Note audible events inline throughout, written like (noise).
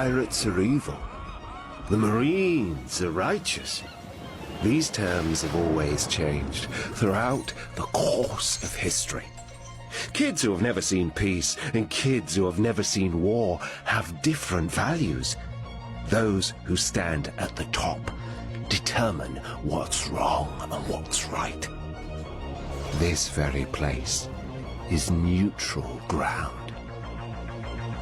pirates are evil. The Marines are righteous. These terms have always changed throughout the course of history. Kids who have never seen peace and kids who have never seen war have different values. Those who stand at the top determine what's wrong and what's right. This very place is neutral ground.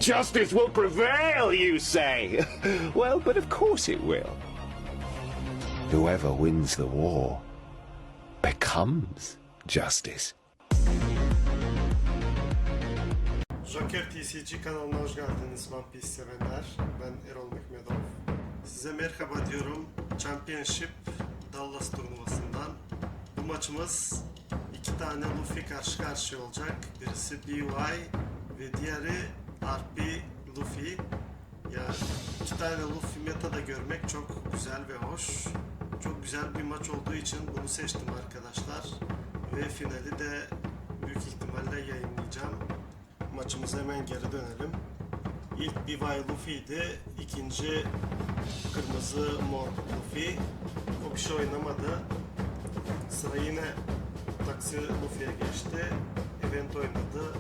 Justice will prevail, you say? (laughs) well, but of course it will. Whoever wins the war becomes justice. Joker TCG kanalına hoş geldiniz One Piece sevenler. Ben Erol Mehmedov. Size merhaba diyorum. Championship Dallas turnuvasından. Bu maçımız iki tane Luffy karşı karşıya olacak. Birisi BY ve diğeri RP Luffy. Ya iki tane Luffy metada görmek çok güzel ve hoş. Çok güzel bir maç olduğu için bunu seçtim arkadaşlar. Ve finali de büyük ihtimalle yayınlayacağım. Maçımıza hemen geri dönelim. İlk BY Luffy'ydi. ikinci kırmızı mor Luffy. O bir şey oynamadı. Sıra yine Taksi Luffy'ye geçti. Event oynadı.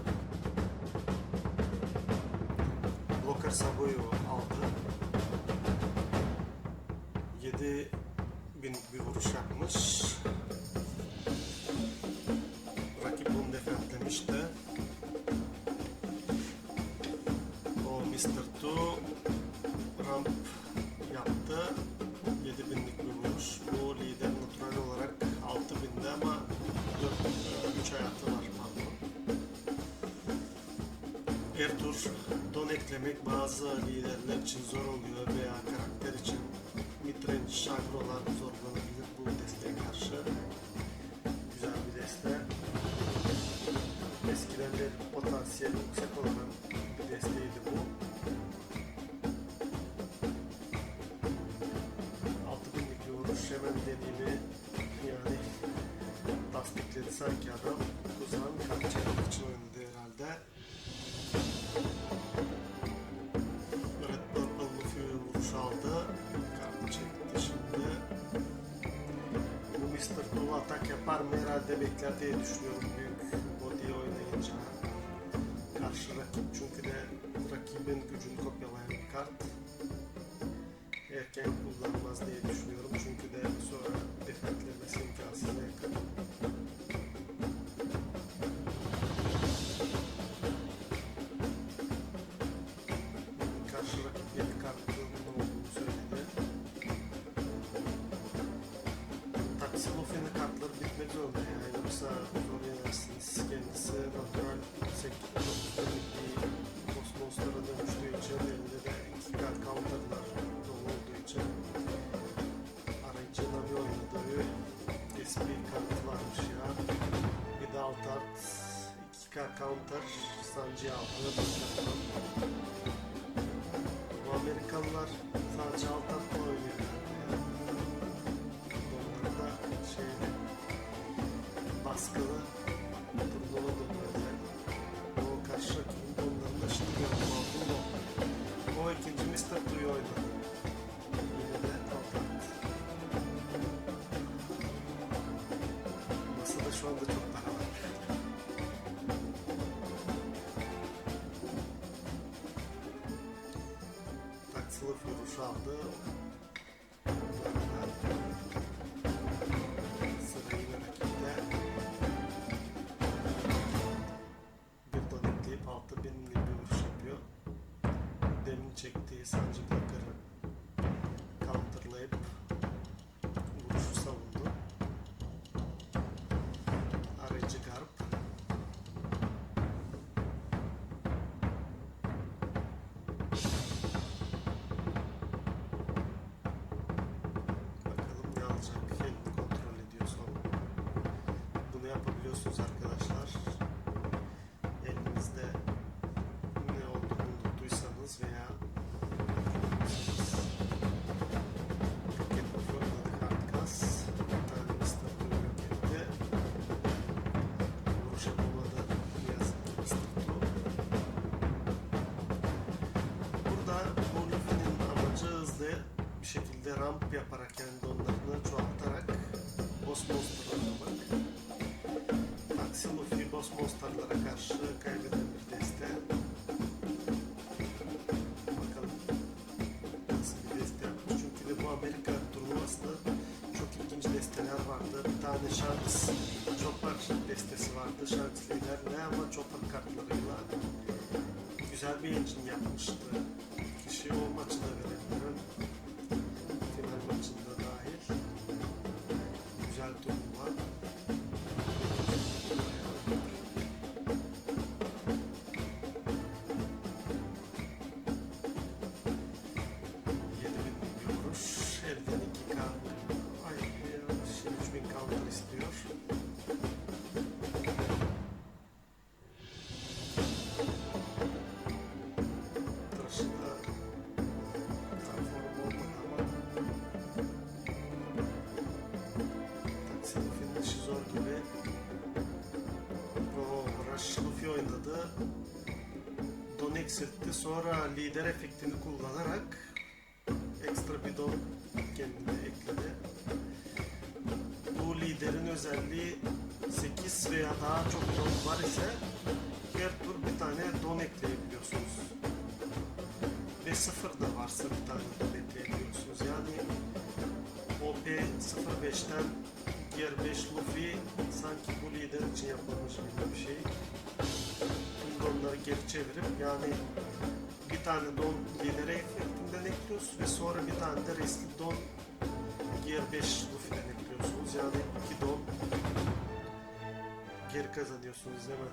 Blocker Sabu'yu aldı. 7 binlik bir vuruş yapmış. Don eklemek bazı liderler için zor oluyor veya karakter için midrange agrolar zorlanabilir bu desteğe karşı. Güzel bir deste. Eskiden de potansiyeli yüksek olan bir desteğiydi bu. 6000'lik bir vuruş hemen dediğimi yani tasdikledi sanki adam. Kuzan çekmek için oynadı herhalde. Blue atak yapar mı herhalde bekler diye düşünüyorum büyük body oynayınca. Karşı rakip çünkü de rakibin gücünü kopyalayan bir kart. Erken kullanmaz diye düşünüyorum yani yoksa zor yenersiniz. Kendisi natural 8 bir kosmoslara dönüştüğü için elinde de kart counterlar dolu olduğu için arayıcı Navi oynadığı SP kartı varmış ya. Bir de alt art 2K counter Sanji aldı. Bu Amerikalılar sadece alt artla oynuyor. Yani. Onlarda şeyli baskılı da böyle. O karşı rakibin donlarında şimdi aldım o. O ikinci Mr. Tu'yu oynadı. Yine de art. Masada şu anda çok para var. Taksılı vuruş aldı. Ramp yaparak yani donlarını çoğaltarak boss monster oynamak. Taksi Luffy boss monsterlara karşı kaybeden bir deste. Bakalım nasıl bir deste yapmış. Çünkü de bu Amerika turnuvasında çok ilginç desteler vardı. Bir tane şans Chopper destesi vardı. Şans liderle ama Chopper kartlarıyla güzel bir engine yapmıştı. Kişi o maçı da verebilirim. Sonra lider efektini kullanarak ekstra bir don kendine ekledi. Bu liderin özelliği 8 veya daha çok don var ise her tur bir tane don ekleyebiliyorsunuz. Ve sıfır da varsa bir tane don ekleyebiliyorsunuz. Yani OP 05'ten Gear 5 Luffy sanki bu lider için yapılmış gibi bir şey. Tüm donları geri çevirip yani tane don lidere efektinden ekliyorsunuz ve sonra bir tane de resli don Gear 5 Luffy'den ekliyorsunuz. Yani iki don geri kazanıyorsunuz hemen.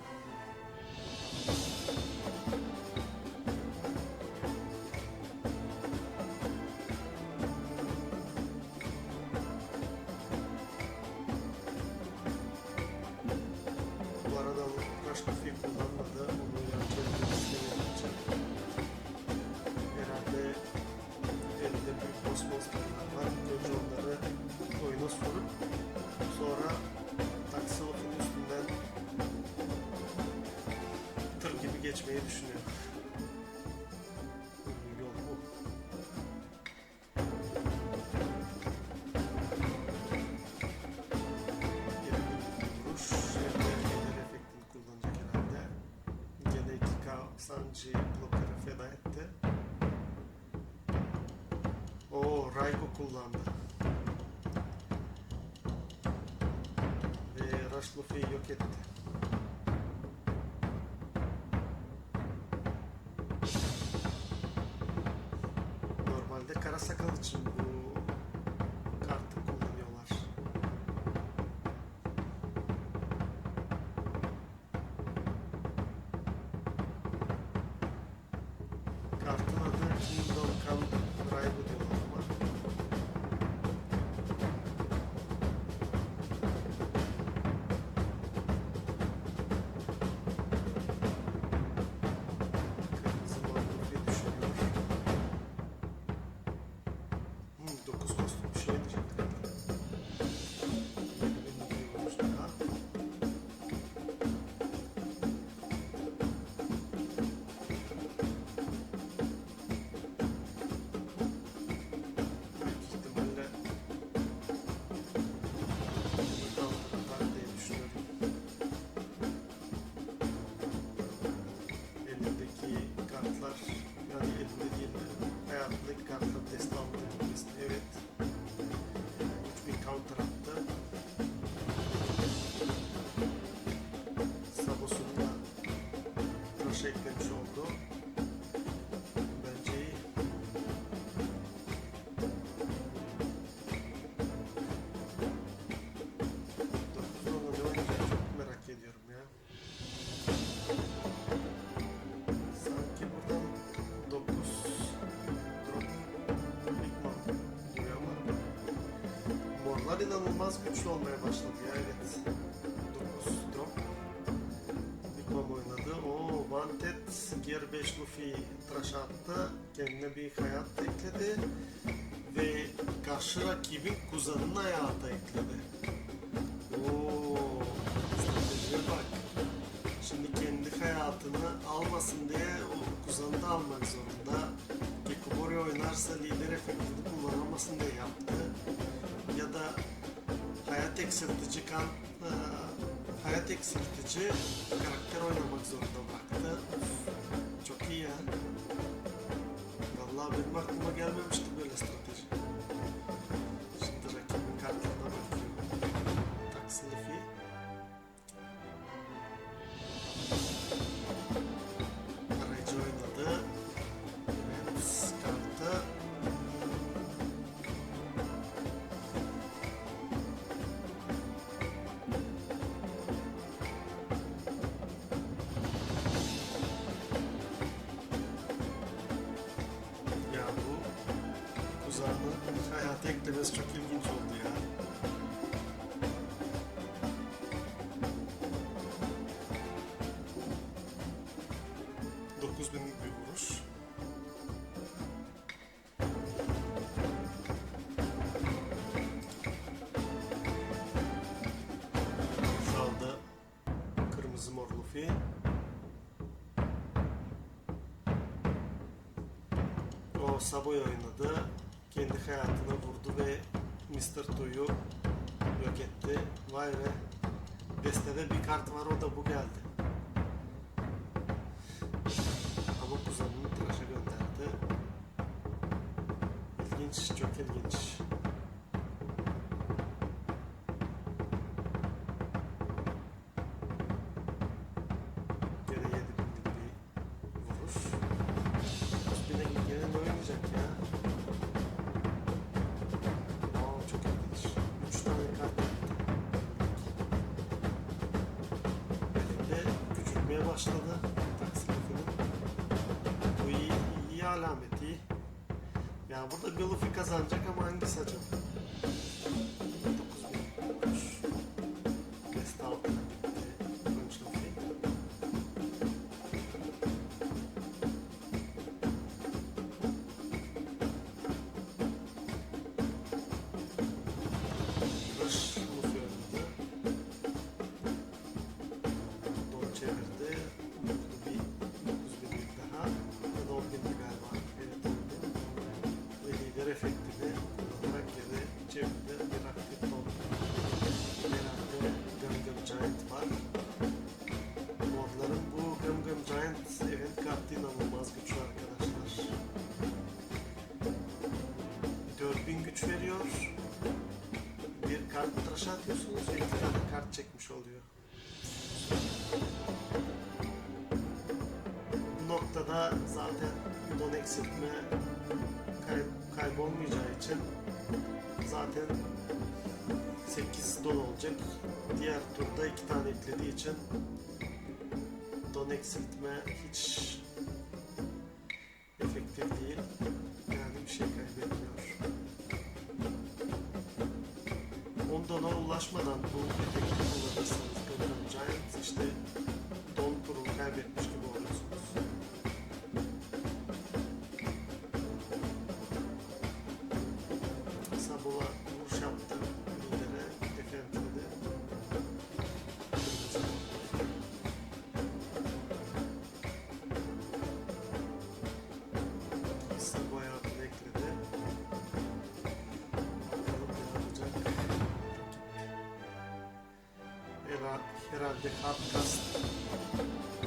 Geçmeyi düşünüyor. Yol bu. Kuruş gelir efektini kullanacak herhalde. Gene 2K Sanji blokları feda etti. O Raigo kullandı. Ve Luffy'yi yok etti. this. İnanılmaz güçlü olmaya başladı ya evet. 9 drop. Big Mom oynadı. O Wanted Gear 5 Luffy tıraş attı. Kendine bir hayat ekledi. Ve karşı rakibin kuzeninin hayata ekledi. Oo, bak. Şimdi kendi hayatını almasın diye o kuzanı da almak zorunda. Gekubori oynarsa lider efektini kullanamasın diye yaptı. Eksiltici kan e, hayat eksiltici karakter oynamak zorunda bıraktı. Çok iyi ya. Vallahi benim aklıma gelmemişti eklemesi çok ilginç oldu ya. Dokuz binlik bir vuruş. Saldı kırmızı mor Luffy. O Saboy oynadı. Kendi vurdu ve Mr. To'yu yok etti. Vay be. Destede bir kart var o da bu geldi. Ama kuzenini tıraşa gönderdi. İlginç, çok ilginç. Başladı. Bu iyi, iyi alamet iyi. Ya burada bir kazanacak ama hangisi acaba? Güç veriyor. Bir kart tıraş atıyorsunuz iki tane kart çekmiş oluyor. Bu noktada zaten don eksiltme kay- kaybolmayacağı için zaten 8 don olacak. Diğer turda iki tane eklediği için don eksiltme hiç Ondan ona ulaşmadan bu efekti kullanırsanız Gundam Giant işte don turunu kaybetmiş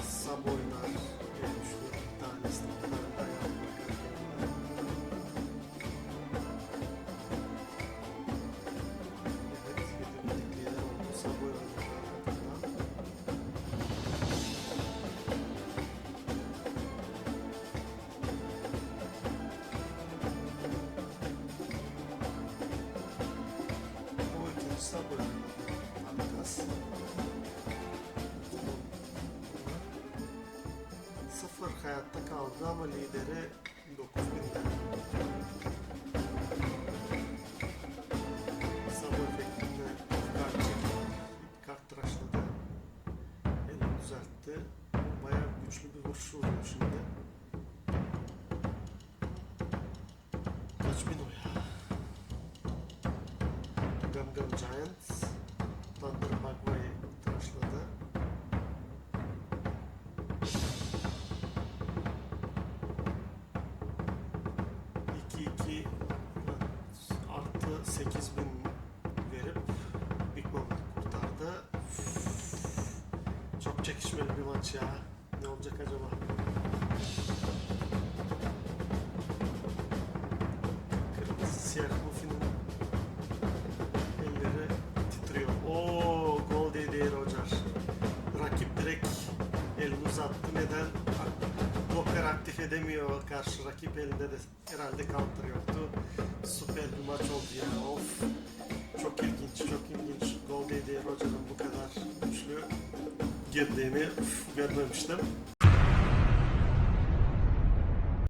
sub oynar diye düşünüyorum. Bir tanesi de bunlardan yapmak Evet, yetenekli lider oldu. Sub oynadı hayatta kaldı ama lideri 9000'de. Sabah efektinde kart çekip kart tıraşladı. Elini düzeltti. Bayağı güçlü bir vuruş oluyor şimdi. Kaç bin o ya? Gum Giants Thunder maç ya. Ne olacak acaba? Kırmızı siyah Buffy'nin elleri titriyor. Oo gol dedi Roger. Rakip direkt elini uzattı. Neden? Bloker aktif edemiyor karşı rakip elinde de herhalde counter yoktu. Süper bir maç oldu ya. Of. Çok ilginç, çok ilginç. Gol dedi